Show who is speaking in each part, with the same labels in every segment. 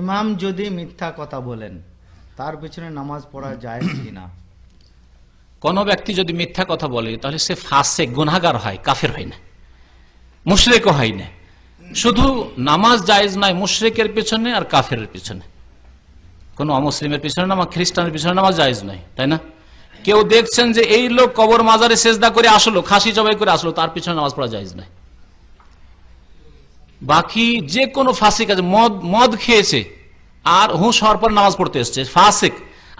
Speaker 1: ইমাম যদি মিথ্যা কথা বলেন, তার পিছনে নামাজ পড়া যায় কিনা?
Speaker 2: কোন ব্যক্তি যদি মিথ্যা কথা বলে, তাহলে সে ফাঁসে গুনাগার হয়, কাফের হয় না, মুশরেকও হয় না। শুধু নামাজ জায়েজ নাই মুশরেকের পিছনে আর কাফের পিছনে। কোন অমুসলিমের পিছনে নামাজ, খ্রিস্টানের পিছনে নামাজ জায়েজ নাই তাই না? কেউ দেখছেন যে এই লোক কবর মাজারে সেজদা করে আসলো, খাসি জবাই করে আসলো, তার পিছনে নামাজ পড়া জায়েজ নাই বাকি যে কোনো ফাসিক আছে, মদ মদ খেয়েছে, আর হুঁশ হওয়ার পর নামাজ পড়তে এসছে, ফাসিক।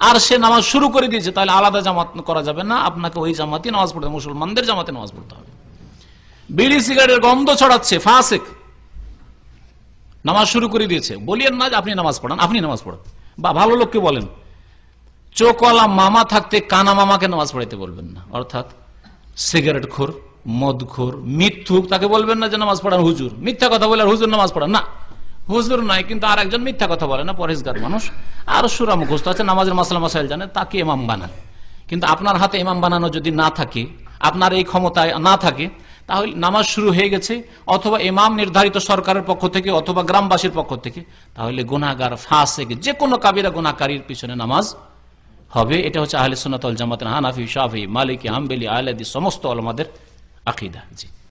Speaker 2: আর সে নামাজ শুরু করে দিয়েছে, তাহলে আলাদা জামাত করা যাবে না, আপনাকে ওই জামাতে নামাজ পড়তে মুসলমানদের জামাতে নামাজ পড়তে হবে। বিড়ি, সিগারেটের গন্ধ ছড়াচ্ছে, ফাসিক। নামাজ শুরু করে দিয়েছে, বলিয়েন না আপনি নামাজ পড়ান, আপনি নামাজ পড়ান। বা ভালো লোককে বলেন, চোখওয়ালা মামা থাকতে কানা মামাকে নামাজ পড়াইতে বলবেন না, অর্থাৎ সিগারেট খোর মদ খোর মিথ্যুক, তাকে বলবেন না যে নামাজ পড়ান হুজুর। মিথ্যা কথা বলে আর হুজুর নামাজ পড়ান। না, হুজুর নয় কিন্তু আর একজন মিথ্যা কথা বলে না পরেশগার মানুষ। আর সুরা মুখস্থ আছে, নামাজের মাসালা মাসাইল জানে, তাকে ইমাম বানান। কিন্তু আপনার হাতে ইমাম বানানো যদি না থাকে, আপনার এই ক্ষমতায় না থাকে, তাহলে নামাজ শুরু হয়ে গেছে, অথবা ইমাম নির্ধারিত সরকারের পক্ষ থেকে অথবা গ্রামবাসীর পক্ষ থেকে, তাহলে গুনাগার ফাঁসে যে কোনো কাবিরা গুনাকারীর পিছনে নামাজ হবে। এটা হচ্ছে আহলে সুনাতল জামাত, হানাফি, শাফি, মালিকি, হাম্বেলি, আহলেদি, সমস্ত আলমাদের عقيدة. زين.